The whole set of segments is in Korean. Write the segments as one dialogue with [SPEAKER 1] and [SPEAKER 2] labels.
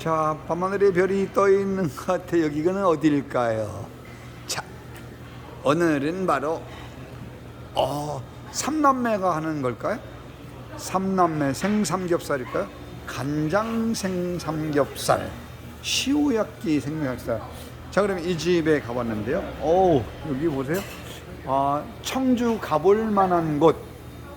[SPEAKER 1] 자, 밤하늘에 별이 떠 있는 것 같아. 여기는 어딜까요? 자, 오늘은 바로 어, 삼남매가 하는 걸까요? 삼남매 생삼겹살일까요? 간장 생삼겹살, 시우야끼 생삼겹살. 자, 그럼 이 집에 가봤는데요. 오, 여기 보세요. 아, 청주 가볼 만한 곳.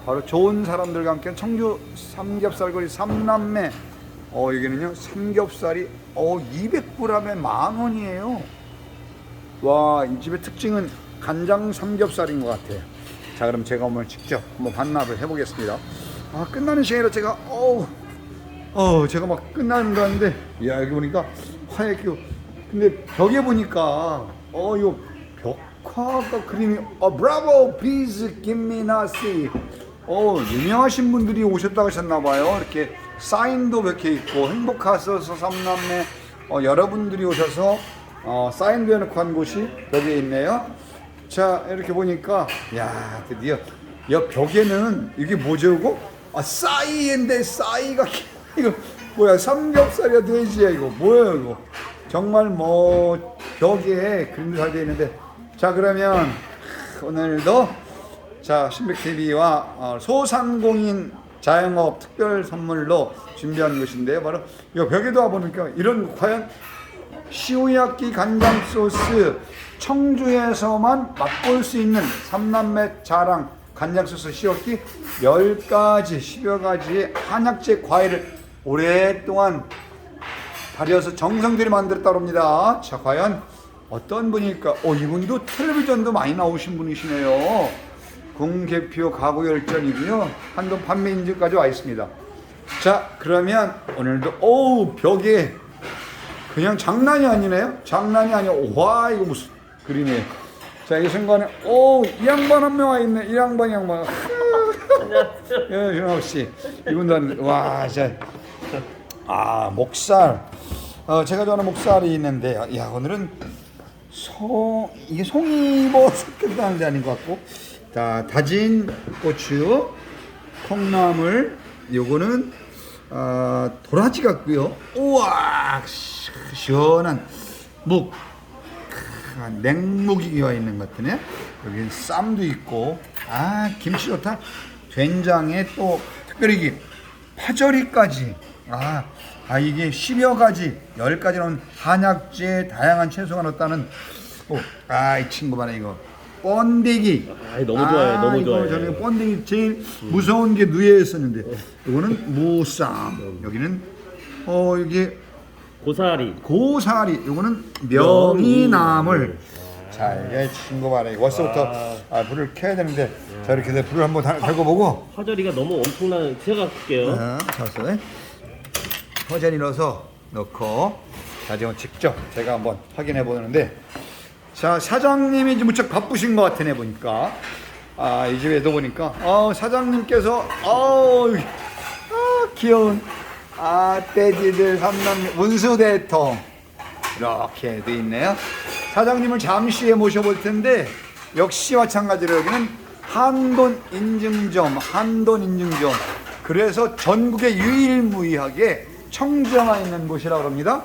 [SPEAKER 1] 바로 좋은 사람들과 함께 청주 삼겹살거리 삼남매. 어, 여기는요, 삼겹살이 어, 200g에 만 원이에요. 와, 이 집의 특징은 간장 삼겹살인 것 같아요. 자, 그럼 제가 오늘 직접 한번 반납을 해보겠습니다. 아, 끝나는 시간이라 제가, 어우, 어, 제가 막 끝나는 거 같은데, 야, 여기 보니까 하얗게, 근데 벽에 보니까, 어, 이거 벽화가 그림이, 어, 브라보, please. 어, 유명하신 분들이 오셨다 하셨나봐요. 이렇게 사인도 몇 개 있고, 행복하소서 삼남매, 어, 여러분들이 오셔서, 어, 사인도 해놓고 한 곳이 여기에 있네요. 자, 이렇게 보니까, 야, 드디어, 여 벽에는, 이게 뭐죠, 이거? 아, 싸이인데, 싸이가, 이거, 뭐야, 삼겹살이야, 돼지야, 이거. 뭐야, 이거. 정말 뭐, 벽에 그림도 잘 되어 있는데. 자, 그러면, 오늘도, 자, 신백TV와 어, 소상공인 자영업 특별 선물로 준비한 것인데요. 바로, 이 벽에도 와보니까, 이런, 과연, 시오야끼 간장 소스 청주에서만 맛볼 수 있는 삼남매 자랑 간장 소스 시오야끼 10가지 10여 가지의 한약재 과일을 오랫동안 다려서 정성들이 만들었다고 합니다. 자, 과연 어떤 분일까? 어, 이분도 텔레비전도 많이 나오신 분이시네요. 궁계표 가구 열전이고요. 한돈 판매 인증까지 와 있습니다. 자, 그러면 오늘도 어우 벽에 그냥 장난이 아니네요. 장난이 아니야. 와 이거 무슨 그림이에요. 자, 이 순간에 오 이 양반 한 명 와 있네. 이 양반 이 양반. 예, 준호 씨. 이분도 와, 진짜 아 목살. 어, 제가 좋아하는 목살이 있는데, 야 오늘은 소 이게 송이버섯 끝나는 게 아닌 것 같고, 자 다진 고추, 콩나물, 요거는 아, 도라지 같고요. 우와 시- 시원한 묵 크, 냉묵이 와 있는 것 같으네. 여기 쌈도 있고 아 김치 좋다. 된장에 또 특별히 이게 파절이까지 아, 아 이게 10여 가지 10가지 나온 한약재 다양한 채소가 넣었다는 아이 친구 봐라 이거 번데기.
[SPEAKER 2] 아, 너무 좋아요, 너무
[SPEAKER 1] 이거
[SPEAKER 2] 좋아요.
[SPEAKER 1] 저는 번데기 제일 무서운 게 누에였었는데 이거는 무쌈. 여기는 어 이게
[SPEAKER 2] 고사리.
[SPEAKER 1] 고사리. 이거는 명이나물 자 이게 친구 이거 벌써부터 아, 불을 켜야 되는데 자 이렇게 해서 불을 한번 달- 달고 보고.
[SPEAKER 2] 화절이가 너무 엄청난 제가 할게요.
[SPEAKER 1] 자, 자, 허전히 넣어서 넣고 자 지금 직접 제가 한번 확인해 보는데 자 사장님이 무척 바쁘신 것 같으네 보니까. 아 이 집에도 보니까. 어 사장님께서 어우 아 귀여운 아 돼지들 삼남 운수 대통. 이렇게 돼 있네요. 사장님을 잠시 후에 모셔볼 텐데 역시 마찬가지로 여기는 한돈 인증점 한돈 인증점. 그래서 전국에 유일무이하게 청주에만 있는 곳이라고 합니다.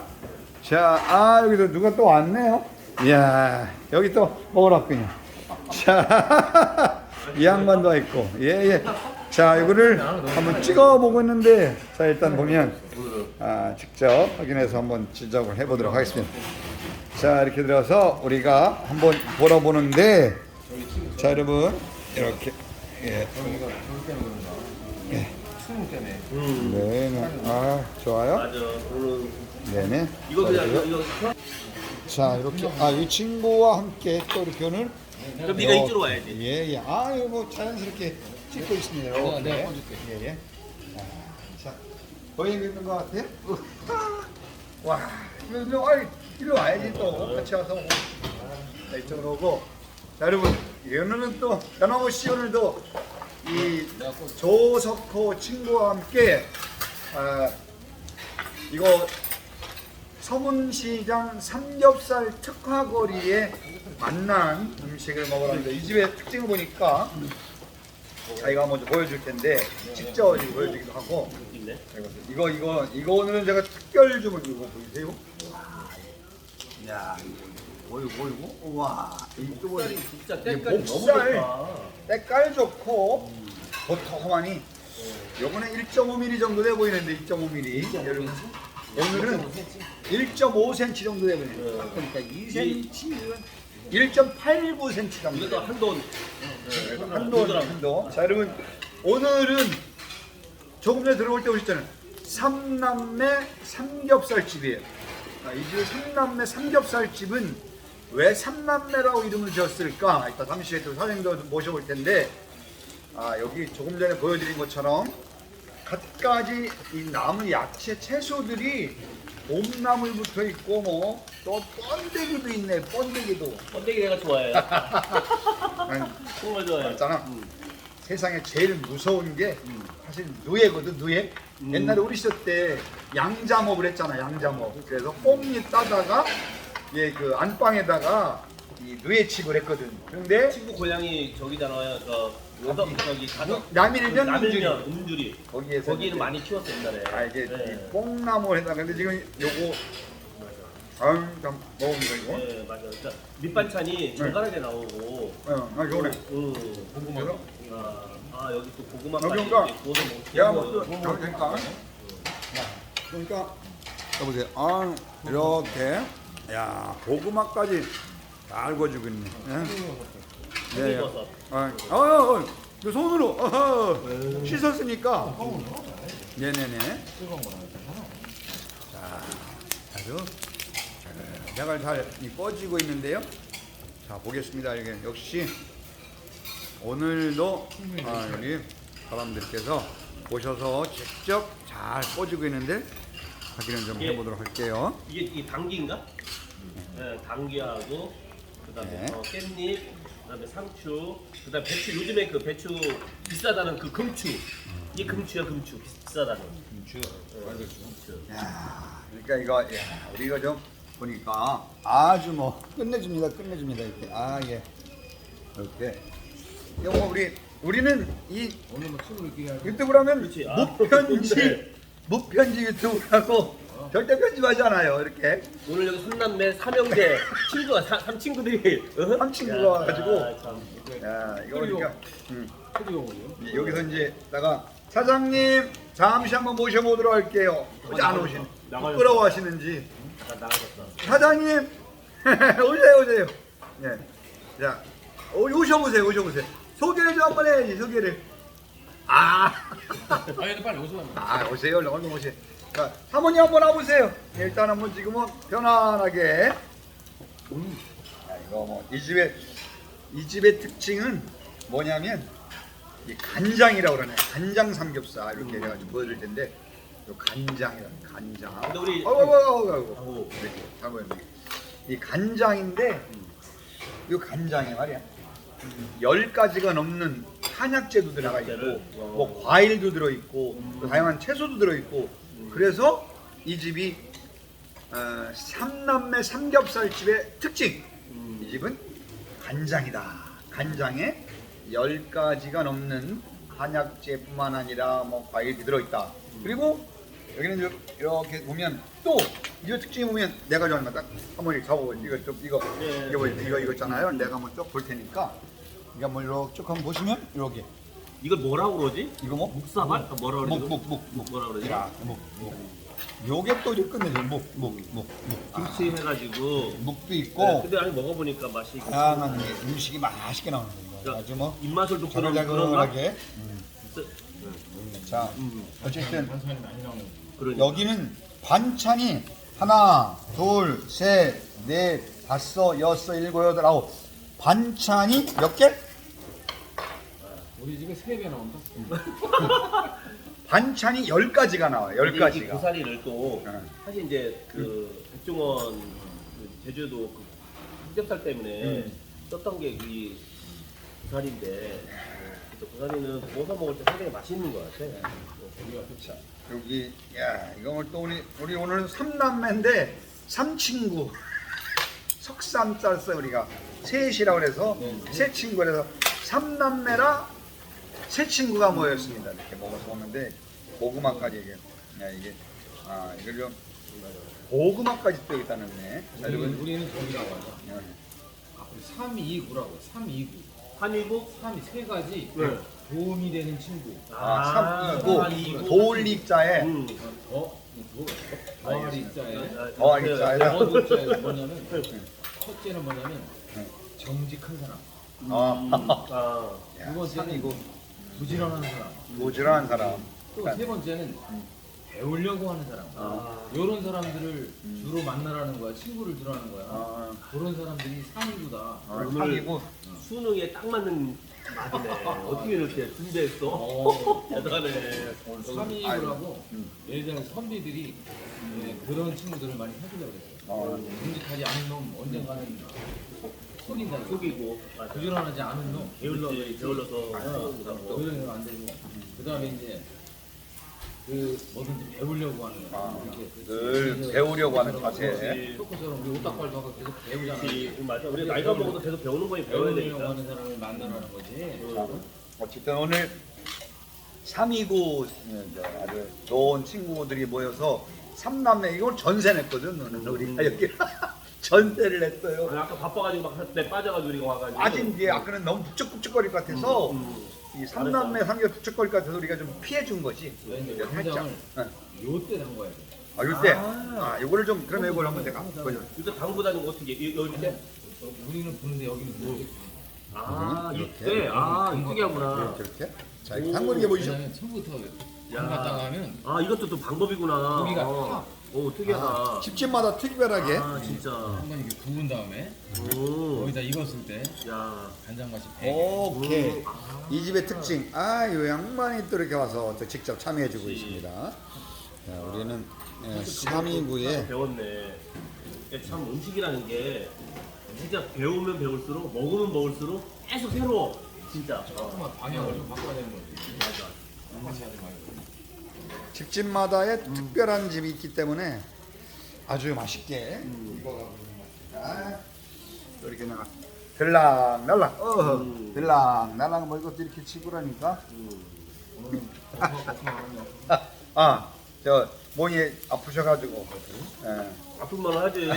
[SPEAKER 1] 자, 아, 여기서 누가 또 왔네요. 이야, 여기 또 먹으러 왔군요. 자, 이 양반도 와 있고, 예, 예. 자, 이거를 한번 찍어 보고 있는데, 자, 일단 보면, 아, 직접 확인해서 한번 지적을 해 보도록 하겠습니다. 자, 이렇게 들어서 우리가 한번 보러 보는데, 자, 여러분, 이렇게, 예. 예.
[SPEAKER 2] 음.
[SPEAKER 1] 네, 네. 아, 좋아요. 네네.
[SPEAKER 2] 이거
[SPEAKER 1] 자,
[SPEAKER 2] 그냥
[SPEAKER 1] 이거. 자 이렇게. 아 이 친구와 함께 또 이렇게 오늘
[SPEAKER 2] 그럼 네가 이쪽으로 와야지.
[SPEAKER 1] 예 예. 아 이거 뭐 자연스럽게 찍고 있습니다 내가 꺼줄게. 예예. 자 보이고 있는 것 같아요? 와 이거 일로 와 일로 와야지 또. 같이 와서. 자 이쪽으로 오고. 자 여러분 오늘은 또씨 오늘도 이 조석호 친구와 함께 아 이거 서문시장 삼겹살 특화거리에 만난 음식을 먹으러 왔는데 이 집의 특징을 보니까 자기가 먼저 보여줄 텐데 직접 보여주기도 하고. 이거 이거 이거 오늘은 제가 특별 주문 이거 보이세요? 야, 이거 이거 이거 와, 이거?
[SPEAKER 2] 진짜 때깔이 너무
[SPEAKER 1] 목살.
[SPEAKER 2] 좋다.
[SPEAKER 1] 때깔 좋고 버터하니 요거는 1.5mm 정도 돼 보이는데 2.5mm 여러분 오늘은 1.5cm 정도 돼 보이네. 딱 보니까 2cm 1.89cm 정도
[SPEAKER 2] 한돈.
[SPEAKER 1] 한도 한도 자 여러분 오늘은 조금 전에 들어올 때 오셨잖아요. 삼남매 삼겹살집이에요. 아, 이 집의 삼남매 삼겹살집은 왜 삼남매라고 이름을 지었을까? 이따 잠시 후에 또 사장님도 모셔볼 텐데 아 여기 조금 전에 보여드린 것처럼 갖가지 이 나무 야채 채소들이 봄나물부터 있고 뭐 또 번데기도 있네 번데기도
[SPEAKER 2] 번데기 내가 좋아해.
[SPEAKER 1] 아니,
[SPEAKER 2] 정말 좋아해.
[SPEAKER 1] 있잖아
[SPEAKER 2] 음.
[SPEAKER 1] 세상에 제일 무서운 게 사실 누에거든 누에 옛날에 우리 시절 때 양잠업을 했잖아 양잠업 그래서 뽕잎 따다가 얘그 안방에다가 이 누에 칩을 했거든 그런데
[SPEAKER 2] 친구 고향이 저기잖아요. 저 가덕 저기 가덕
[SPEAKER 1] 남일면
[SPEAKER 2] 남일면 음주리.
[SPEAKER 1] 거기에서
[SPEAKER 2] 거기는
[SPEAKER 1] 이제
[SPEAKER 2] 많이 키웠어 옛날에.
[SPEAKER 1] 아 이게
[SPEAKER 2] 네.
[SPEAKER 1] 이 뽕나무를 했다 근데 지금 요거 아유 참 먹으면 이거
[SPEAKER 2] 네 맞아. 그러니까 밑반찬이 정갈하게 나오고.
[SPEAKER 1] 어, 아 요래
[SPEAKER 2] 음.
[SPEAKER 1] 그래서
[SPEAKER 2] 아, 아 여기 또 고구마까지
[SPEAKER 1] 여기 뭔가
[SPEAKER 2] 이렇게 구워서 먹.
[SPEAKER 1] 내가 뭐 그러니까 그러니까 여보세요. 아 이렇게 야 고구마까지 잘 구워주고 있네. 예? 예, 예.
[SPEAKER 2] 버섯.
[SPEAKER 1] 아, 어, 어, 어, 그 손으로 어허, 씻었으니까. 네네네. 자, 아주 내가 잘이 꺼지고 있는데요. 자 보겠습니다. 이게 역시 오늘도 아, 여기 사람들께서 오셔서 직접 잘 꺼지고 있는데 확인을 좀
[SPEAKER 2] 예.
[SPEAKER 1] 해보도록 할게요.
[SPEAKER 2] 이게 이 당귀인가? 네, 당귀하고 그다음에
[SPEAKER 1] 네.
[SPEAKER 2] 어, 깻잎, 그다음에 상추, 그다음에 배추. 요즘에 그 배추 비싸다는 그 금추. 이게 금추야 금추 비싸다는. 금추. 금추.
[SPEAKER 1] 야, 그러니까 이거 야, 우리 이거 좀 보니까 아주 뭐 끝내줍니다, 끝내줍니다 이렇게. 아 예, 이렇게. 이거 뭐 우리 우리는 이 유튜브를 하면
[SPEAKER 2] 그렇지. 아,
[SPEAKER 1] 무편집
[SPEAKER 2] 네.
[SPEAKER 1] 무편집 유튜브라고 절대 편집하지 않아요. 이렇게
[SPEAKER 2] 오늘 여기 삼남매 삼형제 친구가 사, 삼 친구들이 어?
[SPEAKER 1] 삼 친구가
[SPEAKER 2] 야,
[SPEAKER 1] 와가지고.
[SPEAKER 2] 참.
[SPEAKER 1] 야 이거 보니까 음. 이- 여기서 이제 나가 사장님 잠시 한번 모셔보도록 할게요. 어제 안 오신. 부끄러워하시는지
[SPEAKER 2] 잠깐 나가셨어.
[SPEAKER 1] 사장님 오세요 오세요. 예, 자 어, 오셔보세요 오셔보세요. 소개를 좀 한번 해야지 소개를. 아,
[SPEAKER 3] 아니 빨리 오세요.
[SPEAKER 1] 아 오세요 얼른 오세요. 자 사모님 한번 와보세요. 예, 일단 한번 지금은 편안하게. 자, 이거 뭐 이 집의 이 집의 특징은 뭐냐면 이 간장이라고 그러네. 간장 삼겹살 이렇게 내가 좀 보여드릴 텐데 요 간장이라 간장.
[SPEAKER 2] 근데 우리-
[SPEAKER 1] 어이구 어이구.
[SPEAKER 2] 아우.
[SPEAKER 1] 이렇게 하고 있네. 이 간장인데 이 간장에 말이야 열 가지가 넘는 한약재도 들어가 있고? 뭐 과일도 들어 있고 다양한 채소도 들어 있고 그래서 이 집이 어, 삼남매 삼겹살 집의 특징. 이 집은 간장이다. 간장에 열 가지가 넘는 한약재뿐만 아니라 뭐 과일이 들어 있다. 그리고 여기는 요- 이렇게 보면 또 이거 특징이 보면 내가 좋아하는 거딱 한번 잡아보 이거 좀 이거
[SPEAKER 2] 네.
[SPEAKER 1] 이거 이거 이거 있잖아요. 내가 한번 쭉 볼 테니까. 이거 한번 이렇게 쭉 한번 보시면 이렇게
[SPEAKER 2] 이걸 뭐라고 그러지?
[SPEAKER 1] 이거 뭐
[SPEAKER 2] 묵사발? 아, 뭐라 그러지?
[SPEAKER 1] 묵, 묵, 묵, 묵.
[SPEAKER 2] 뭐라 그러지?
[SPEAKER 1] 야, 묵, 묵. 요게 또 이제 끝내줘 묵, 묵, 묵, 묵.
[SPEAKER 2] 김치 해가지고.
[SPEAKER 1] 묵도
[SPEAKER 2] 네,
[SPEAKER 1] 있고
[SPEAKER 2] 근데 아니 먹어보니까 맛이
[SPEAKER 1] 다양한 음식이 맛있게 나오는 거예요
[SPEAKER 2] 그러니까
[SPEAKER 1] 아주 뭐
[SPEAKER 2] 입맛을 돋구는 그런 맛.
[SPEAKER 1] 자글자글하게 음. 자
[SPEAKER 2] 음,
[SPEAKER 1] 어쨌든
[SPEAKER 3] 반찬이 많이 나오는.
[SPEAKER 2] 그러니까.
[SPEAKER 1] 여기는 반찬이 하나, 둘, 셋, 넷, 다섯, 여섯, 일곱, 여덟, 아홉. 반찬이 몇 개?
[SPEAKER 3] 우리 집에 세 개 나온다.
[SPEAKER 1] 반찬이 열 가지가 나와요. 열
[SPEAKER 2] 근데 이
[SPEAKER 1] 가지가.
[SPEAKER 2] 고사리를 또
[SPEAKER 1] 네.
[SPEAKER 2] 사실 이제 그 백종원 그 제주도 그 삼겹살 때문에
[SPEAKER 1] 음.
[SPEAKER 2] 썼던 게 이 고사리인데 어, 그래서 고사리는 구워서 먹을 때 상당히 맛있는 것 같아.
[SPEAKER 3] 우리가 그렇지.
[SPEAKER 1] 여기 야 이거 또 우리 우리 오늘 삼남매인데 삼친구 석삼 짤어요 우리가 셋이라고 그래서 세 친구라서 삼남매라 세 친구가 모였습니다 이렇게 먹어서 먹는데 고구마까지 이게 야, 이게 아 이걸 좀 고구마까지 또 있다는 네 자, 여러분
[SPEAKER 3] 우리는 저기라고 하죠.
[SPEAKER 1] 예.
[SPEAKER 3] 329라고 329.
[SPEAKER 2] 329?
[SPEAKER 3] 3이 세 가지
[SPEAKER 2] 네.
[SPEAKER 3] 도움이 되는 친구.
[SPEAKER 1] 아,
[SPEAKER 2] 삼이고.
[SPEAKER 1] 3이고 도울리자에
[SPEAKER 2] 음.
[SPEAKER 3] 더, 더, 더하리 자에
[SPEAKER 1] 더하리 자에.
[SPEAKER 3] 더 자에 뭐냐면 첫째는 뭐냐면
[SPEAKER 1] 네.
[SPEAKER 3] 정직한 사람.
[SPEAKER 1] 아,
[SPEAKER 2] 아.
[SPEAKER 3] 두 번째는
[SPEAKER 1] 이고
[SPEAKER 3] 부지런한 사람.
[SPEAKER 1] 모질한 사람
[SPEAKER 3] 또 세 번째는 배우려고 하는 사람.
[SPEAKER 2] 아.
[SPEAKER 3] 이런 사람들을 주로 만나라는 거야. 친구를 들어하는 거야.
[SPEAKER 1] 아,
[SPEAKER 3] 그런 사람들이 3이구다.
[SPEAKER 1] 아,
[SPEAKER 2] 오늘
[SPEAKER 1] 3이고
[SPEAKER 2] 수능에 딱 맞는 말이네. 어떻게 이렇게 준비했어?
[SPEAKER 3] 어.
[SPEAKER 2] 대단해.
[SPEAKER 3] 3이구라고
[SPEAKER 1] 음.
[SPEAKER 3] 예전에 선비들이 예, 그런 친구들을 많이 해주려고 그랬어요.
[SPEAKER 1] 어.
[SPEAKER 3] 정직하지 않은 놈 언젠가는 속- 속인다.
[SPEAKER 2] 속이고.
[SPEAKER 3] 부지런하지 않은 놈
[SPEAKER 2] 게을러,
[SPEAKER 3] 그렇지.
[SPEAKER 2] 게을러서.
[SPEAKER 3] 어, 그러면 안 되고 그 다음에 이제 그 뭐든지 배우려고 하는 거
[SPEAKER 1] 아,
[SPEAKER 3] 이렇게
[SPEAKER 1] 늘 배우려고 하는 자세.
[SPEAKER 3] 토크처럼 우리 오딱발도 하고 계속 배우잖아
[SPEAKER 2] 그렇지. 맞아. 우리 나이가 먹어도 계속 배우는 거니 배워야
[SPEAKER 3] 배우려고
[SPEAKER 2] 되니까.
[SPEAKER 3] 하는 사람을 만나라는 거지
[SPEAKER 1] 자, 어쨌든 오늘 329 아주 좋은 친구들이 모여서 삼남매 이걸 전세 냈거든 오늘 우리가 여기 전세를 냈어요.
[SPEAKER 2] 아니, 아까 바빠가지고 막할때 빠져가지고 우리가 와가지고.
[SPEAKER 1] 아직 이제 아까는 너무 북적북적거릴 것 같아서
[SPEAKER 2] 음.
[SPEAKER 1] 이 삼남매 삼겹 북적거릴 것 같아서 우리가 좀 피해 준 거지.
[SPEAKER 3] 왜 이제
[SPEAKER 1] 살짝. 응.
[SPEAKER 3] 요때 담궈야
[SPEAKER 1] 돼아 요때
[SPEAKER 2] 아.
[SPEAKER 1] 아 요거를 좀 그럼 이걸 한번 내가 보여.
[SPEAKER 2] 이거 당구다는 어떻게 이- 여기 때?
[SPEAKER 3] 어, 우리는 부는데 여기는 부는데
[SPEAKER 2] 아
[SPEAKER 1] 이렇게?
[SPEAKER 2] 이때 아 이렇게 하구나.
[SPEAKER 1] 이렇게 이렇게. 자 이렇게 한번 이게 보이죠?
[SPEAKER 3] 왜냐면 처음부터
[SPEAKER 2] 야.
[SPEAKER 3] 담갔다가 하면
[SPEAKER 2] 아 이것도 또 방법이구나.
[SPEAKER 3] 고기가
[SPEAKER 2] 어. 오 특이하다.
[SPEAKER 1] 아, 집집마다 특별하게
[SPEAKER 2] 아 진짜.
[SPEAKER 3] 한번 이렇게 구운 다음에
[SPEAKER 2] 오.
[SPEAKER 3] 거기다 익었을 때
[SPEAKER 2] 야.
[SPEAKER 3] 간장같이 배
[SPEAKER 1] 오케이.
[SPEAKER 2] 음.
[SPEAKER 1] 이 집의 특징. 아, 요 양반이 또 이렇게 와서 또 직접 참여해주고
[SPEAKER 2] 그치.
[SPEAKER 1] 있습니다. 자, 우리는 예, 3인구에
[SPEAKER 2] 배웠네. 이게 참 음식이라는 게 진짜 배우면 배울수록 먹으면 먹을수록 계속 새로워. 진짜. 어.
[SPEAKER 3] 조금만 방향을 좀 바꿔야 되는 거지
[SPEAKER 2] 맞아.
[SPEAKER 3] 똑같이 하지 말고
[SPEAKER 1] 집집마다의 특별한 집이 있기 때문에 아주 맛있게
[SPEAKER 2] 음.
[SPEAKER 1] 익어가고 있는 겁니다. 또 이렇게 나가 들락날락, 어,
[SPEAKER 2] 음.
[SPEAKER 1] 들락날락 뭐 이것도 이렇게 치고
[SPEAKER 2] 음.
[SPEAKER 3] 오늘은 버터 버터 하면
[SPEAKER 1] 아, 아, 저 몸이 아프셔가지고 예.
[SPEAKER 2] 아픈만 하지.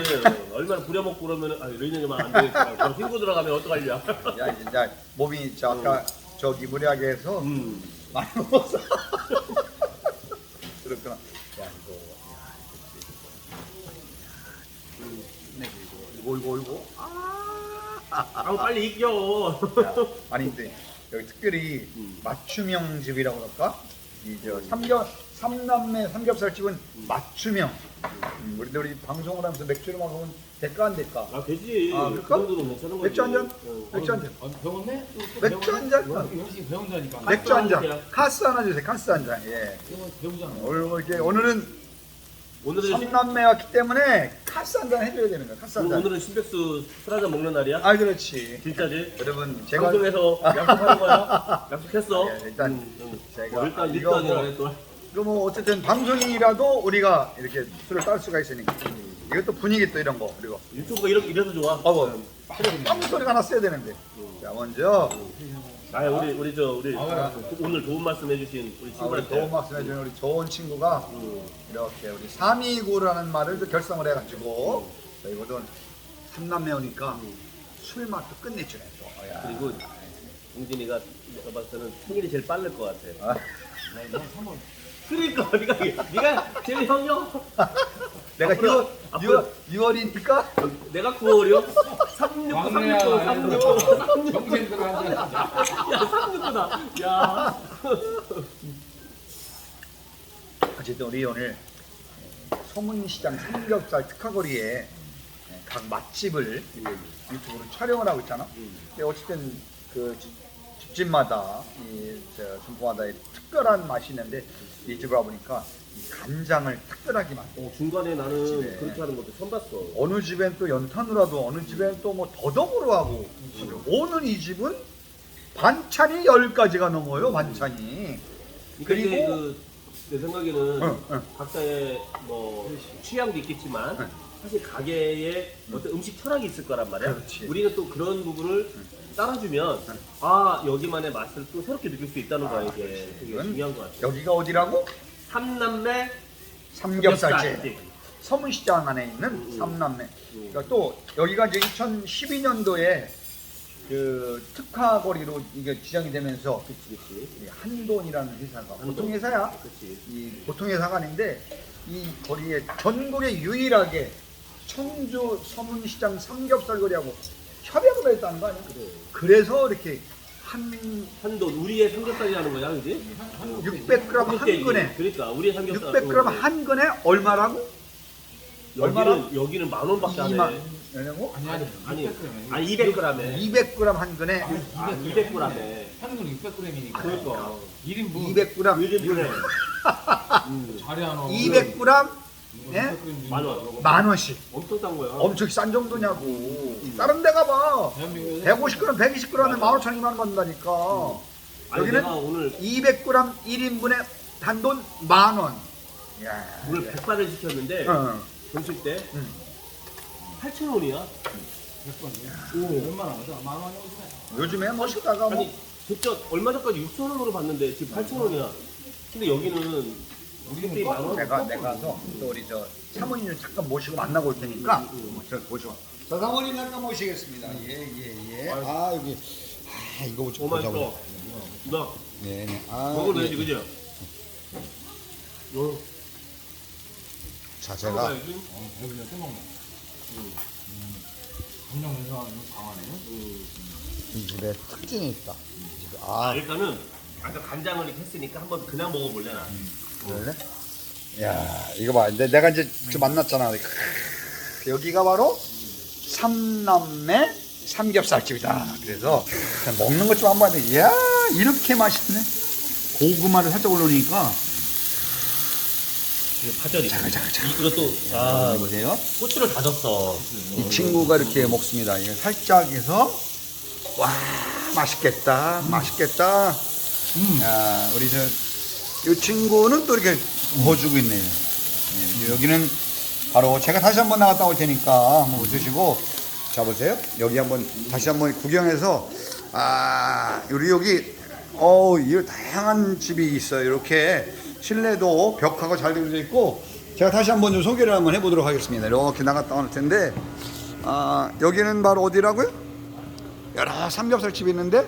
[SPEAKER 2] 얼마나 부려먹고 그러면 아 이러냐면 안 되겠다. 그럼 핑구 들어가면 어떡하냐.
[SPEAKER 1] 야, 이제 몸이 저 아까 저기 무리하게 해서
[SPEAKER 2] 음.
[SPEAKER 1] 많이 먹었어. 그렇구나. 야 이거, 야 이거, 이거, 이거, 이거.
[SPEAKER 2] 아 빨리 이겨.
[SPEAKER 1] 야, 아니 근데 여기 특별히
[SPEAKER 2] 음.
[SPEAKER 1] 맞춤형 집이라고 그럴까? 이저 삼겹 삼남매 삼겹살 집은 맞춤형. 음, 우리 우리 방송을 하면서 맥주를 먹으면 될까 안 될까?
[SPEAKER 2] 아 되지.
[SPEAKER 1] 아,
[SPEAKER 2] 그? 정도는 괜찮은 거지.
[SPEAKER 1] 맥주 한 잔?
[SPEAKER 2] 응.
[SPEAKER 1] 맥주 한 잔.
[SPEAKER 3] 어, 배웠네?
[SPEAKER 1] 맥주 한 잔.
[SPEAKER 3] 음식 배운다니까
[SPEAKER 1] 맥주 한. 잔. 카스 하나 주세요. 카스 한 잔. 예.
[SPEAKER 3] 이거 배우잖아
[SPEAKER 1] 오늘 뭐 이렇게 오늘은
[SPEAKER 2] 오늘은 심-
[SPEAKER 1] 삼남매 왔기 때문에 카스 한 잔 해줘야 되는 거야. 카스 한 잔.
[SPEAKER 2] 오늘은 심백수 술 한잔 먹는 날이야?
[SPEAKER 1] 아 그렇지.
[SPEAKER 2] 진짜지?
[SPEAKER 1] 여러분 제가
[SPEAKER 2] 방송에서 약속하는 거야? 약속했어?
[SPEAKER 1] 예, 일단
[SPEAKER 2] 음, 음.
[SPEAKER 1] 제가
[SPEAKER 2] 뭐 일단
[SPEAKER 1] 이거
[SPEAKER 2] 일단이라
[SPEAKER 1] 뭐-
[SPEAKER 2] 해 또.
[SPEAKER 1] 이거 뭐 어쨌든 방송이라도 우리가 이렇게 술을 딸 수가 있으니까 이것도 분위기 또 이런 거 그리고
[SPEAKER 2] 유튜브가 이렇게 이래서 좋아.
[SPEAKER 1] 어, 뭐. 빵 소리가 났어야 되는데. 자 먼저
[SPEAKER 2] 아 우리 우리 저 우리
[SPEAKER 3] 아,
[SPEAKER 2] 오늘 좋은 말씀해주신 우리
[SPEAKER 1] 아, 우리
[SPEAKER 2] 친구한테.
[SPEAKER 1] 도움 말씀해 주는 우리 좋은 친구가
[SPEAKER 2] 음.
[SPEAKER 1] 이렇게 우리 329라는 말을 또 결성을 해가지고 저희거든 삼남매오니까 술 맛도 끝내주네 또. 야.
[SPEAKER 2] 그리고 웅진이가 내가 봤을 때는 생일이 제일 빠를 것 같아.
[SPEAKER 1] 아,
[SPEAKER 2] 그러니까 네가 네가 제일 형이요.
[SPEAKER 1] 내가
[SPEAKER 2] 앞으로-
[SPEAKER 1] 6월,
[SPEAKER 2] 앞으로-
[SPEAKER 1] 6월, 6월 이니까
[SPEAKER 2] 내가 9월이요? 36,
[SPEAKER 3] 막내야,
[SPEAKER 2] 36, 36, 36.
[SPEAKER 3] 정생들 한잔
[SPEAKER 2] 야 36구나. 야.
[SPEAKER 1] 어쨌든 우리 오늘 소문시장 삼겹살 특화거리에 각 맛집을 유튜브로 촬영을 하고 있잖아. 근데 어쨌든 그 집- 집집마다 이저 중포마다 이 특별한 맛이 있는데 이 집을 와보니까 이 간장을 특별하게 만.
[SPEAKER 2] 어, 중간에 나는
[SPEAKER 1] 집에.
[SPEAKER 2] 그렇게 하는 것도 처음 봤어.
[SPEAKER 1] 어느 집엔 또 연탄으로 하고 어느 집엔 또 뭐 더덕으로 하고 오늘 이 집은 반찬이 열 가지가 넘어요 반찬이.
[SPEAKER 2] 그리고
[SPEAKER 1] 그리고-
[SPEAKER 2] 그내 생각에는
[SPEAKER 1] 응, 응.
[SPEAKER 2] 각자의 뭐 취향도 있겠지만
[SPEAKER 1] 응.
[SPEAKER 2] 사실 가게에 어떤 음식 철학이 있을 거란 말이야.
[SPEAKER 1] 그렇지.
[SPEAKER 2] 우리는 또 그런 부분을 따라주면 아 여기만의 맛을 또 새롭게 느낄 수 있다는 거야
[SPEAKER 1] 아,
[SPEAKER 2] 이게. 되게
[SPEAKER 1] 이건
[SPEAKER 2] 중요한 것 같아.
[SPEAKER 1] 여기가 어디라고?
[SPEAKER 2] 삼남매
[SPEAKER 1] 삼겹살집. 서문시장 안에 있는
[SPEAKER 2] 음.
[SPEAKER 1] 삼남매. 그러니까 또 여기가 이제 2012년도에 그 특화 거리로 이게 지정이 되면서
[SPEAKER 2] 그치 그치
[SPEAKER 1] 이 한돈이라는 회사가. 보통 회사야.
[SPEAKER 2] 그치
[SPEAKER 1] 이 보통 회사가 아닌데 이 거리에 전국에 유일하게 청주 서문시장 삼겹살 거리하고 협약을 했다는 거 아니야?
[SPEAKER 2] 그래
[SPEAKER 1] 그래서 이렇게 한
[SPEAKER 2] 한돈 우리의 삼겹살이라는 거야 그지?
[SPEAKER 1] 600g 한 근에.
[SPEAKER 2] 그러니까 우리의 삼겹살.
[SPEAKER 1] 600g 한 근에 얼마라고? 얼마나?
[SPEAKER 2] 여기는 여기는 만 원밖에 안
[SPEAKER 1] 2만
[SPEAKER 2] 해.
[SPEAKER 1] 왜냐고?
[SPEAKER 3] 아니 아니
[SPEAKER 2] 아니
[SPEAKER 3] 600g에
[SPEAKER 2] 아니 200g에.
[SPEAKER 1] 200g 한 근에
[SPEAKER 2] 아 200g에.
[SPEAKER 3] 한근 600g이니까.
[SPEAKER 2] 그러니까.
[SPEAKER 3] 1인분.
[SPEAKER 1] 200g
[SPEAKER 2] 요즘 그래 음,
[SPEAKER 3] 자리 하나.
[SPEAKER 1] 200g 예?
[SPEAKER 2] 만 원.
[SPEAKER 1] 만 원씩
[SPEAKER 2] 엄청 싼 거야
[SPEAKER 1] 엄청 싼 정도냐고 다른 데 가봐
[SPEAKER 3] 대한민국에
[SPEAKER 1] 150g, 120g에 15,000원 2만 원 간다니까
[SPEAKER 2] 아니
[SPEAKER 1] 여기는
[SPEAKER 2] 내가 오늘
[SPEAKER 1] 200g 1인분에 단돈 만 원. 야.
[SPEAKER 2] 오늘 백반을 시켰는데
[SPEAKER 1] 어.
[SPEAKER 2] 점심 때
[SPEAKER 1] 응.
[SPEAKER 2] 8천 원이야
[SPEAKER 3] 100번 얼마나 하죠? 만 원이 오시네
[SPEAKER 1] 요즘에 뭐 쉬다가 뭐
[SPEAKER 2] 아니 진짜 얼마 전까지 6천 원으로 봤는데 지금 8천 원이야 근데 여기는 우리 만 원?
[SPEAKER 1] 내가 내가 가서 또 우리 저 사모님 잠깐 모시고 만나고 올 테니까
[SPEAKER 2] 응, 응.
[SPEAKER 1] 저 모시고. 저 사모님 잠깐 모시겠습니다. 예예 예. 아 여기 아 이거
[SPEAKER 2] 좀오
[SPEAKER 1] 보자 보자.
[SPEAKER 2] 맛있어 나
[SPEAKER 1] 네. 네. 아,
[SPEAKER 2] 먹어야지
[SPEAKER 1] 예.
[SPEAKER 2] 그지? 어,
[SPEAKER 1] 자 제가
[SPEAKER 2] 먹어야지.
[SPEAKER 3] 어 배불려 또 먹네 음. 감정 강하네
[SPEAKER 2] 음.
[SPEAKER 1] 이 집에 특징이 있다.
[SPEAKER 2] 아,
[SPEAKER 1] 아
[SPEAKER 2] 일단은 아까 간장을 이렇게 했으니까 한번 그냥 먹어볼래 나
[SPEAKER 1] 그래? 야 이거 봐. 근데 내가 이제 그 만났잖아. 크, 여기가 바로 삼남매 삼겹살집이다. 그래서 그냥 먹는 것 좀 한번 해. 이야 이렇게 맛있네. 고구마를 살짝 올려놓으니까
[SPEAKER 2] 이거 파절이
[SPEAKER 1] 잠깐 잠깐 잠깐.
[SPEAKER 2] 이것도 아
[SPEAKER 1] 보세요.
[SPEAKER 2] 고추를 다졌어
[SPEAKER 1] 이 친구가 이렇게 먹습니다. 이거 살짝 해서 와 맛있겠다, 맛있겠다. 야 우리 저 이 친구는 또 이렇게 구워주고 있네요. 네, 여기는 바로 제가 다시 한번 나갔다 올 테니까 한번 드시고 자 보세요. 여기 한번 다시 한번 구경해서 아 우리 여기 어우 이 다양한 집이 있어요. 이렇게 실내도 벽하고 잘 되어 있고 제가 다시 한번 좀 소개를 한번 해보도록 하겠습니다. 이렇게 나갔다 올 텐데 아 여기는 바로 어디라고요? 여러 삼겹살 집이 있는데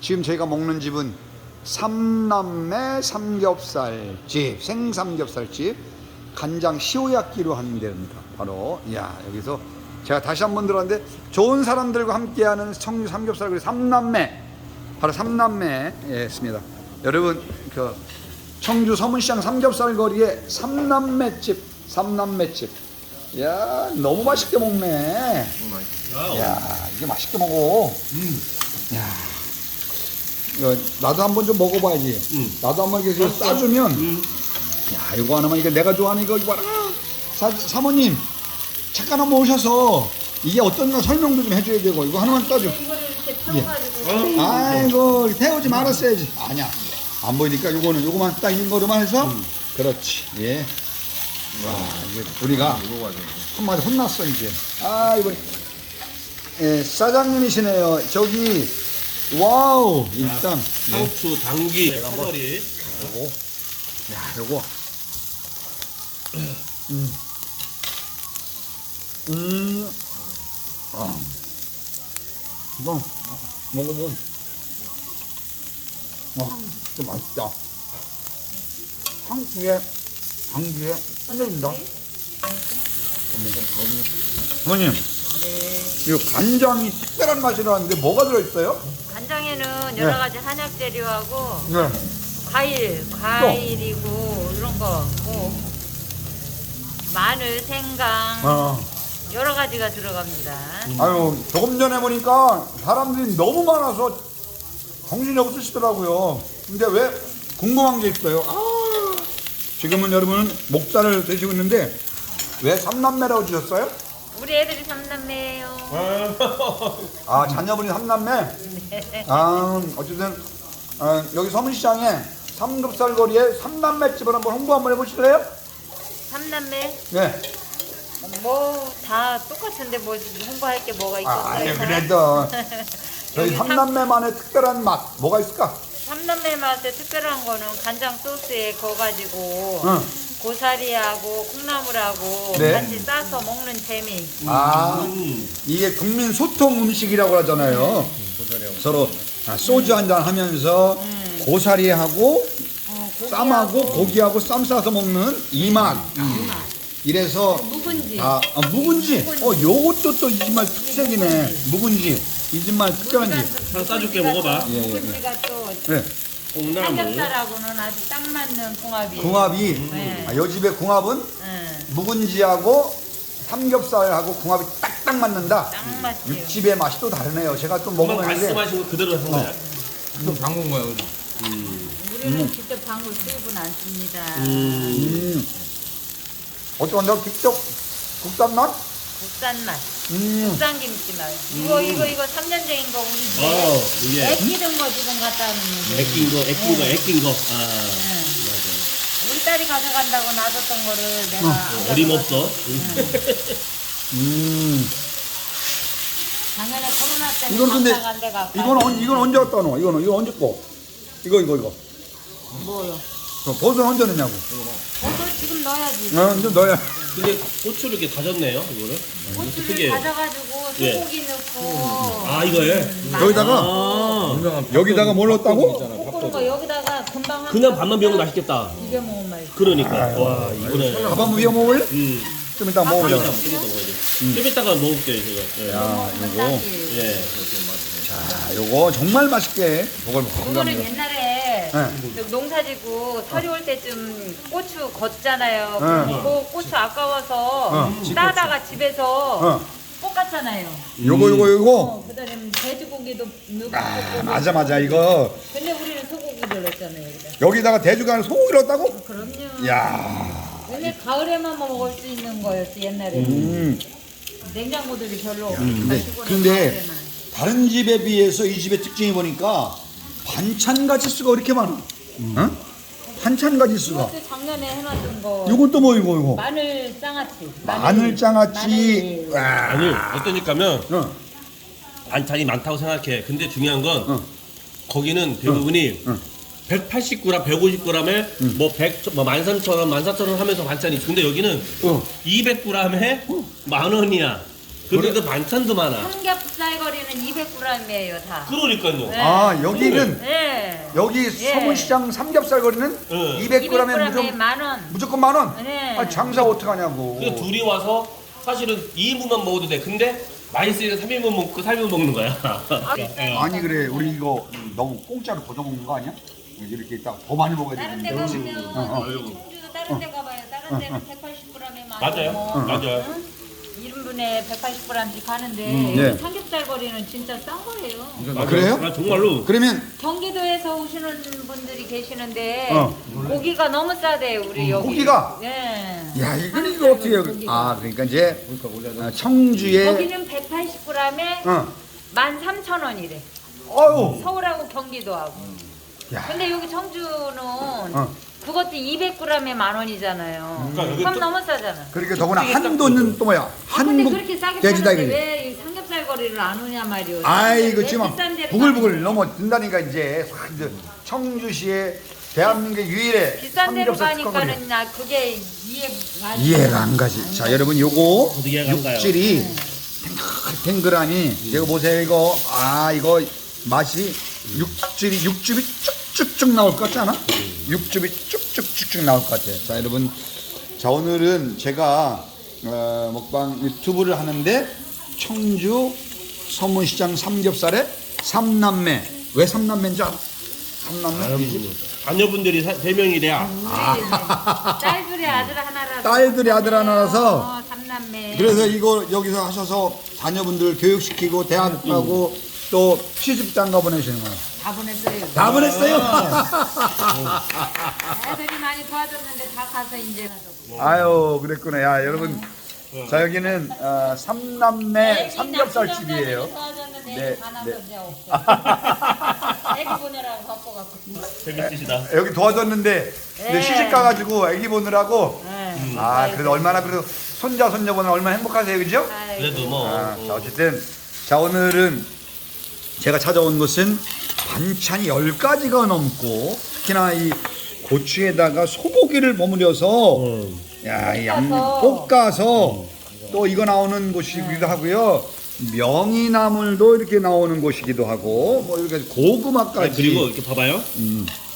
[SPEAKER 1] 지금 저희가 먹는 집은 삼남매 삼겹살집 생삼겹살집 간장 시오야끼로 하는 데입니다. 바로 야 여기서 제가 다시 한 번 들었는데 좋은 사람들과 함께하는 청주 삼겹살 그리 삼남매 바로 삼남매였습니다. 여러분 그 청주 서문시장 삼겹살 거리에 삼남매집 삼남매집 야 너무 맛있게 먹네. 야 이게 맛있게 먹어. 야 이거 나도 한번 좀 먹어봐야지.
[SPEAKER 2] 음.
[SPEAKER 1] 나도 한번 이렇게 싸주면
[SPEAKER 2] 음.
[SPEAKER 1] 야 이거 하나만 이거 내가 좋아하는 이거 이거 봐라. 사, 사모님 잠깐 한번 오셔서 이게 어떤가 설명도 좀 해줘야 되고 이거 하나만 따줘.
[SPEAKER 4] 이거를 이렇게 태워가지고
[SPEAKER 1] 아이고 태우지 말았어야지. 아니야 안 보이니까 요거는 요거만 딱 있는 거로만 해서 그렇지. 예. 와 이게 우리가 한마디 혼났어 이제. 아 이번 예, 사장님이시네요. 저기 와우 일단 예.
[SPEAKER 2] 상추 당귀 파절이
[SPEAKER 1] 요거 야 요거 음. 음. 아. 이거 먹으면 와, 좀 맛있다. 한국에 한국에 끝내준다. 어머님, 이거 간장이 특별한 맛이라는데 뭐가 들어있어요?
[SPEAKER 4] 간장에는 여러
[SPEAKER 1] 네.
[SPEAKER 4] 가지 한약 재료하고
[SPEAKER 1] 네.
[SPEAKER 4] 과일, 과일이고 이런 거, 뭐 마늘, 생강
[SPEAKER 1] 어.
[SPEAKER 4] 여러 가지가 들어갑니다.
[SPEAKER 1] 아유 조금 전에 보니까 사람들이 너무 많아서 정신이 없으시더라고요. 근데 왜 궁금한 게 있어요. 아, 지금은 여러분은 목살을 드시고 있는데 왜 삼남매라고 주셨어요?
[SPEAKER 4] 우리 애들이 삼남매예요.
[SPEAKER 1] 아 자녀분이 삼남매. 아 어쨌든 아, 여기 서문시장에 삼겹살 거리에 삼남매 집을 한번 홍보 한번 해보실래요?
[SPEAKER 4] 삼남매
[SPEAKER 1] 네.
[SPEAKER 4] 뭐 다 똑같은데 뭐 홍보할 게 뭐가
[SPEAKER 1] 아,
[SPEAKER 4] 있겠어요?
[SPEAKER 1] 그래도 저희
[SPEAKER 4] 여기 삼-
[SPEAKER 1] 삼남매만의 특별한 맛 뭐가 있을까?
[SPEAKER 4] 삼남매 맛에 특별한 거는 간장 소스에 거가지고
[SPEAKER 1] 응.
[SPEAKER 4] 고사리하고 콩나물하고
[SPEAKER 1] 네.
[SPEAKER 4] 같이 싸서 먹는 재미.
[SPEAKER 1] 아
[SPEAKER 2] 음.
[SPEAKER 1] 이게 국민 소통 음식이라고 하잖아요. 서로 아, 소주 한잔 하면서 고사리하고
[SPEAKER 4] 어,
[SPEAKER 1] 쌈하고 고기하고 쌈 싸서 먹는 이 맛. 이래서
[SPEAKER 4] 묵은지.
[SPEAKER 1] 아, 아, 묵은지. 어, 요것도 또 이 집 말 특색이네. 묵은지. 이 집 말 특별한 집.
[SPEAKER 2] 하나 싸줄게, 먹어봐.
[SPEAKER 1] 예, 예, 예.
[SPEAKER 4] 묵은지가 또
[SPEAKER 1] 네.
[SPEAKER 2] 콩나물.
[SPEAKER 4] 삼겹살하고는 아주 딱 맞는 궁합이.
[SPEAKER 1] 궁합이
[SPEAKER 4] 네.
[SPEAKER 1] 아, 요 집의 궁합은
[SPEAKER 4] 응,
[SPEAKER 1] 묵은지하고 삼겹살하고 궁합이 딱딱 맞는다.
[SPEAKER 4] 딱 맞지요.
[SPEAKER 1] 육집의 맛이 또 다르네요. 제가 또
[SPEAKER 2] 금방
[SPEAKER 1] 먹어봤는데
[SPEAKER 2] 말씀하신 거 그대로 한 거야.
[SPEAKER 3] 좀 담근 거야 그죠?
[SPEAKER 4] 우리는 직접 방울 쓰이진 않습니다.
[SPEAKER 1] 음. 어떤데? 직접 국산 맛?
[SPEAKER 4] 국산 맛,
[SPEAKER 1] 음.
[SPEAKER 4] 국산 김치 맛. 이거 이거 이거 3년 전인 거 우리 집에
[SPEAKER 2] 어, 이게
[SPEAKER 4] 애끼던 거 지금 갖다 놓는 거.
[SPEAKER 2] 애낀 거, 애낀 거, 애낀 거. 아,
[SPEAKER 4] 응. 우리 딸이 가져간다고 놔뒀던 거를 내가 안
[SPEAKER 2] 어림없어.
[SPEAKER 4] 가져가서.
[SPEAKER 1] 음.
[SPEAKER 4] 작년에 코로나 때문에
[SPEAKER 1] 이건 근데
[SPEAKER 4] 장사가 안 돼갖고
[SPEAKER 1] 이건 언 이건 언제 갖다 놓아? 이거는 이거 언제 거? 이거 이거 이거.
[SPEAKER 4] 뭐요?
[SPEAKER 1] 그 버섯 언제 넣냐고?
[SPEAKER 4] 버섯 지금 넣어야지.
[SPEAKER 1] 어, 이제 넣어야.
[SPEAKER 2] 근데 고추를 이렇게 다졌네요, 이거를.
[SPEAKER 4] 고추를. 다져가지고
[SPEAKER 2] 예.
[SPEAKER 4] 소고기 넣고
[SPEAKER 2] 아, 이거에?
[SPEAKER 1] 여기다가
[SPEAKER 2] 아,
[SPEAKER 3] 유명한
[SPEAKER 1] 여기다가 뭘 넣었다고?
[SPEAKER 4] 볶은 거 여기다가 금방 한
[SPEAKER 2] 그냥 밥만 비우면 맛있겠다.
[SPEAKER 4] 이게 먹으면 맛있어.
[SPEAKER 2] 그러니까. 와, 이거는.
[SPEAKER 1] 밥 한번 위에 먹을래?
[SPEAKER 2] 음.
[SPEAKER 1] 좀 이따 먹어보자.
[SPEAKER 2] 좀 이따 먹어야지. 좀 이따가 먹을게요, 제가. 예.
[SPEAKER 1] 야, 요거.
[SPEAKER 4] 딱이.
[SPEAKER 2] 예.
[SPEAKER 1] 자, 요거 정말 맛있게 먹을
[SPEAKER 4] 그거는
[SPEAKER 1] 먹습니다.
[SPEAKER 4] 옛날에
[SPEAKER 1] 네.
[SPEAKER 4] 저 농사짓고 털이 올 때쯤 고추 걷잖아요.
[SPEAKER 1] 네.
[SPEAKER 4] 그 고추 아까워서
[SPEAKER 1] 어.
[SPEAKER 4] 따다가 집에서
[SPEAKER 1] 어,
[SPEAKER 4] 볶았잖아요.
[SPEAKER 1] 요거 요거 요거.
[SPEAKER 4] 어, 그다음에 돼지고기도 넣고.
[SPEAKER 1] 아, 맞아 맞아 이거
[SPEAKER 4] 근데 우리는 소고기를 넣었잖아요. 여기다.
[SPEAKER 1] 여기다가 대주간 소고기 넣었다고?
[SPEAKER 4] 그럼요.
[SPEAKER 1] 야,
[SPEAKER 4] 원래 가을에만 먹을 수 있는 거였어 옛날에.
[SPEAKER 1] 음.
[SPEAKER 4] 냉장고들이 별로 없고
[SPEAKER 1] 근데,
[SPEAKER 4] 시골에
[SPEAKER 1] 근데
[SPEAKER 4] 가을에만.
[SPEAKER 1] 다른 집에 비해서 이 집의 특징이 보니까 반찬 가지수가 이렇게 많아. 어? 반찬 가지수가.
[SPEAKER 4] 이것도 작년에 해놨던 거.
[SPEAKER 1] 요건 또 뭐 이거 이거?
[SPEAKER 4] 마늘 장아찌.
[SPEAKER 1] 마늘 장아찌.
[SPEAKER 4] 마늘.
[SPEAKER 1] 와.
[SPEAKER 2] 아니, 어떠니까면
[SPEAKER 1] 어,
[SPEAKER 2] 반찬이 많다고 생각해. 근데 중요한 건
[SPEAKER 1] 어.
[SPEAKER 2] 거기는 대부분이
[SPEAKER 1] 어.
[SPEAKER 2] 180g, 150g에 뭐 100, 뭐 13,000원, 14,000원 하면서 반찬이. 근데 여기는
[SPEAKER 1] 어.
[SPEAKER 2] 200g에 만 원이야. 그런데도 반찬도 많아.
[SPEAKER 4] 삼겹살 거리는 200g이에요 다.
[SPEAKER 2] 그러니까요.
[SPEAKER 4] 네.
[SPEAKER 1] 아 여기는
[SPEAKER 4] 네.
[SPEAKER 1] 여기
[SPEAKER 4] 예.
[SPEAKER 1] 서문시장 삼겹살 거리는
[SPEAKER 2] 응.
[SPEAKER 1] 200g에
[SPEAKER 4] 200g에
[SPEAKER 1] 무조건
[SPEAKER 4] 만 원.
[SPEAKER 1] 무조건 만 원.
[SPEAKER 4] 네.
[SPEAKER 1] 아, 장사 어떡 하냐고.
[SPEAKER 2] 그 둘이 와서 사실은 2인분만 먹어도 돼. 근데 맛있으니까 3인분 먹고 3인분 먹는 거야. 예.
[SPEAKER 1] 아니 그래 우리 이거 너무 공짜로 거저 먹는 거 아니야? 이렇게 딱더 많이 먹어야
[SPEAKER 4] 다른 데
[SPEAKER 1] 되는데.
[SPEAKER 4] 가보면
[SPEAKER 1] 어, 어.
[SPEAKER 4] 이 청주도 다른 데 가봐요. 다른 데는 180g에 만
[SPEAKER 2] 맞아요.
[SPEAKER 4] 원.
[SPEAKER 2] 맞아요.
[SPEAKER 4] 1인분에 180g씩 하는데
[SPEAKER 1] 음, 네.
[SPEAKER 4] 삼겹살 거리는 진짜 싼 거예요.
[SPEAKER 1] 아, 그래요?
[SPEAKER 2] 아, 정말로.
[SPEAKER 1] 그러면
[SPEAKER 4] 경기도에서 오시는 분들이 계시는데
[SPEAKER 1] 어.
[SPEAKER 4] 고기가 너무 싸대요 우리 여기.
[SPEAKER 1] 고기가?
[SPEAKER 4] 네.
[SPEAKER 1] 야 이거 이거 어떻게
[SPEAKER 4] 고기가.
[SPEAKER 1] 아 그러니까 이제
[SPEAKER 3] 그러니까
[SPEAKER 1] 어, 청주에
[SPEAKER 4] 거기는 180g에
[SPEAKER 1] 어
[SPEAKER 4] 13,000원이래.
[SPEAKER 1] 어유
[SPEAKER 4] 서울하고 경기도하고.
[SPEAKER 1] 야
[SPEAKER 4] 근데 여기 청주는
[SPEAKER 1] 어.
[SPEAKER 4] 그것도 200g에 만 원이잖아요.
[SPEAKER 2] 그러니까 여기
[SPEAKER 4] 그럼
[SPEAKER 2] 또-
[SPEAKER 4] 너무 싸잖아.
[SPEAKER 1] 그러니까 더구나 한도는 또 뭐야
[SPEAKER 4] 아, 근데
[SPEAKER 1] 한국
[SPEAKER 4] 그렇게 싸게
[SPEAKER 1] 돼지다
[SPEAKER 4] 파는데
[SPEAKER 1] 이거지
[SPEAKER 4] 왜이 삼겹살 거리를 안 오냐 말이오.
[SPEAKER 1] 아이고
[SPEAKER 4] 왜
[SPEAKER 1] 지금
[SPEAKER 4] 비싼 데를
[SPEAKER 1] 부글부글
[SPEAKER 4] 가는
[SPEAKER 1] 넘어 든다니까 이제 싹 이제 청주시의 대한민국 유일의
[SPEAKER 4] 비싼 데로
[SPEAKER 1] 삼겹살 특허거리.
[SPEAKER 4] 가니까는 나 그게 이해 안
[SPEAKER 1] 이해가 안 가지 자 여러분 요거
[SPEAKER 2] 어떻게?
[SPEAKER 1] 육질이
[SPEAKER 4] 네.
[SPEAKER 1] 탱글탱글하니 이거 보세요 이거 아 이거 맛이 육질이 육즙이 쭉 쭉쭉 나올 것 같지 않아? 육즙이 쭉쭉쭉쭉 나올 것 같아. 자 여러분, 자 오늘은 제가 어, 먹방 유튜브를 하는데 청주 서문시장 삼겹살에 삼남매 왜 삼남매인지 알아? 삼남매
[SPEAKER 2] 자녀분들이 사- 세 명이래야.
[SPEAKER 1] 아.
[SPEAKER 4] 딸들의 아들 하나라서
[SPEAKER 1] 딸들의 아들 하나라서
[SPEAKER 4] 어, 삼남매
[SPEAKER 1] 그래서 이거 여기서 하셔서 자녀분들 교육시키고 대학 가고 또 시집장 가 보내시는 거예요.
[SPEAKER 4] 다 보냈어요
[SPEAKER 1] 다 보냈어요.
[SPEAKER 4] 애들이 많이 도와줬는데 다 가서 이제 가서
[SPEAKER 1] 아유 그랬구나. 야 여러분 자 여기는 어, 삼남매 삼겹살 집이에요.
[SPEAKER 4] 도와줬는데
[SPEAKER 1] 네,
[SPEAKER 4] 애기
[SPEAKER 1] 네.
[SPEAKER 4] 이제 없어 애기 보내라고 바빠갖고
[SPEAKER 2] 재밌으시다.
[SPEAKER 1] 여기 도와줬는데 근데
[SPEAKER 4] 네.
[SPEAKER 1] 시집 가가지고 애기 보느라고
[SPEAKER 4] 네.
[SPEAKER 1] 아 그래도 얼마나 그래도 손자 손녀 보는 얼마나 행복하세요 그죠?
[SPEAKER 2] 그래도 뭐.
[SPEAKER 1] 아,
[SPEAKER 2] 어.
[SPEAKER 1] 자 어쨌든 자 오늘은 제가 찾아온 것은 반찬이 10가지가 넘고 특히나 이 고추에다가 소고기를 버무려서 야, 이 양,
[SPEAKER 4] 볶아서.
[SPEAKER 1] 볶아서 또 이거 나오는 곳이기도 하고요. 명이나물도 이렇게 나오는 곳이기도 하고 뭐 이렇게 고구마까지
[SPEAKER 2] 아니, 그리고 이렇게 봐봐요.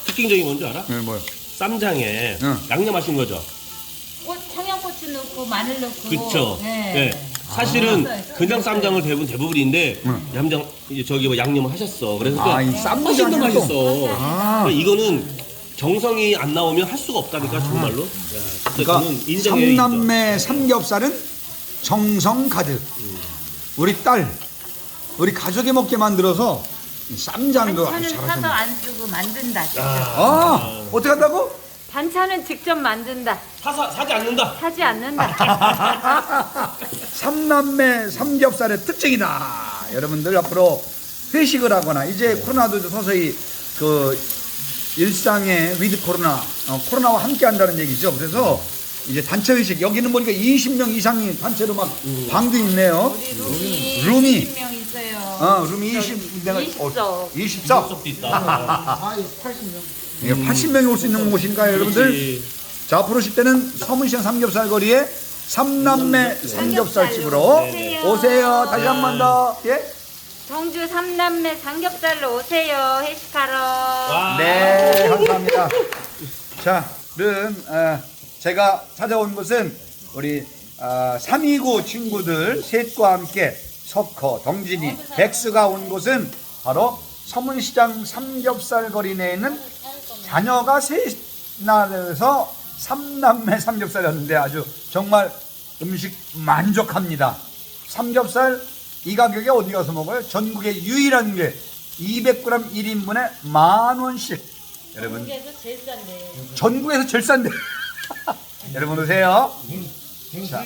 [SPEAKER 2] 특징적인 뭔 줄 알아?
[SPEAKER 1] 네, 뭐요?
[SPEAKER 2] 쌈장에
[SPEAKER 1] 응.
[SPEAKER 2] 양념하신 거죠.
[SPEAKER 4] 꽃 청양고추 넣고 마늘 넣고.
[SPEAKER 2] 그쵸.
[SPEAKER 4] 네.
[SPEAKER 2] 네. 사실은
[SPEAKER 4] 아.
[SPEAKER 2] 그냥 쌈장을 대부분 대부분인데 양장 이제 저기 뭐 양념을 하셨어. 그래서
[SPEAKER 1] 아, 이
[SPEAKER 2] 훨씬 더
[SPEAKER 1] 쌈장이
[SPEAKER 2] 맛있어.
[SPEAKER 1] 또. 아.
[SPEAKER 2] 그러니까 이거는 정성이 안 나오면 할 수가 없다니까 정말로. 야, 진짜
[SPEAKER 1] 그러니까
[SPEAKER 2] 저는 인정해요. 인정.
[SPEAKER 1] 삼남매 삼겹살은 정성 가득. 우리 딸, 우리 가족이 먹게 만들어서 이 쌈장도 아주
[SPEAKER 4] 반찬은 사서
[SPEAKER 1] 잘하셨네.
[SPEAKER 4] 안 쓰고 만든다. 직접.
[SPEAKER 1] 아, 어떻게 한다고?
[SPEAKER 4] 반찬은 직접 만든다.
[SPEAKER 2] 사사 사지 않는다.
[SPEAKER 4] 사지 않는다.
[SPEAKER 1] 삼남매 삼겹살의 특징이다. 여러분들 앞으로 회식을 하거나 이제 코로나도 서서히 그 일상의 위드 코로나, 어, 코로나와 함께 한다는 얘기죠. 그래서 이제 단체 회식 여기는 보니까 20명 이상이 단체로 막 방도 있네요.
[SPEAKER 4] 우리 룸이
[SPEAKER 1] 룸이.
[SPEAKER 4] 20명 있어요.
[SPEAKER 1] 어, 룸이 20, 내가
[SPEAKER 4] 20석.
[SPEAKER 1] 20석.
[SPEAKER 2] 수업도 있다.
[SPEAKER 1] 예, 80명이 올 수 있는 곳인가요, 여러분들?
[SPEAKER 2] 그렇지.
[SPEAKER 4] 오세요.
[SPEAKER 1] 오세요. 다시 한 번 더. 예?
[SPEAKER 4] 정주 삼남매 삼겹살로 오세요. 회식하러.
[SPEAKER 2] 와.
[SPEAKER 1] 네, 감사합니다. 자, 는 어, 제가 찾아온 곳은 우리 어, 329 친구들 셋과 함께 석호, 덩진이, 백스가 온 곳은 바로 서문시장 삼겹살 거리 내에 있는 자녀가 돼서 삼남매 삼겹살이었는데 아주 정말 음식 만족합니다. 삼겹살 이 가격에 어디 가서 먹어요? 전국에 유일한 게 200g 1인분에 만 원씩. 여러분
[SPEAKER 4] 그래서 제일 싼데.
[SPEAKER 1] 전국에서 제일 싼데. 여러분 오세요. 자,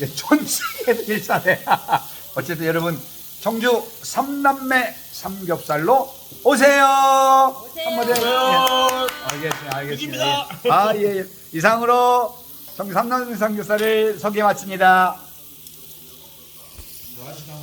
[SPEAKER 1] 예, 전 세계에서 제일 싸네. 어쨌든 여러분 청주 삼남매 삼겹살로 오세요.
[SPEAKER 4] 오세요.
[SPEAKER 1] 한마디 해-
[SPEAKER 2] 어,
[SPEAKER 1] 예, 알겠습니다. 알겠습니다. 아 예. 예. 이상으로 청주 삼남매 삼겹살을 소개 마칩니다.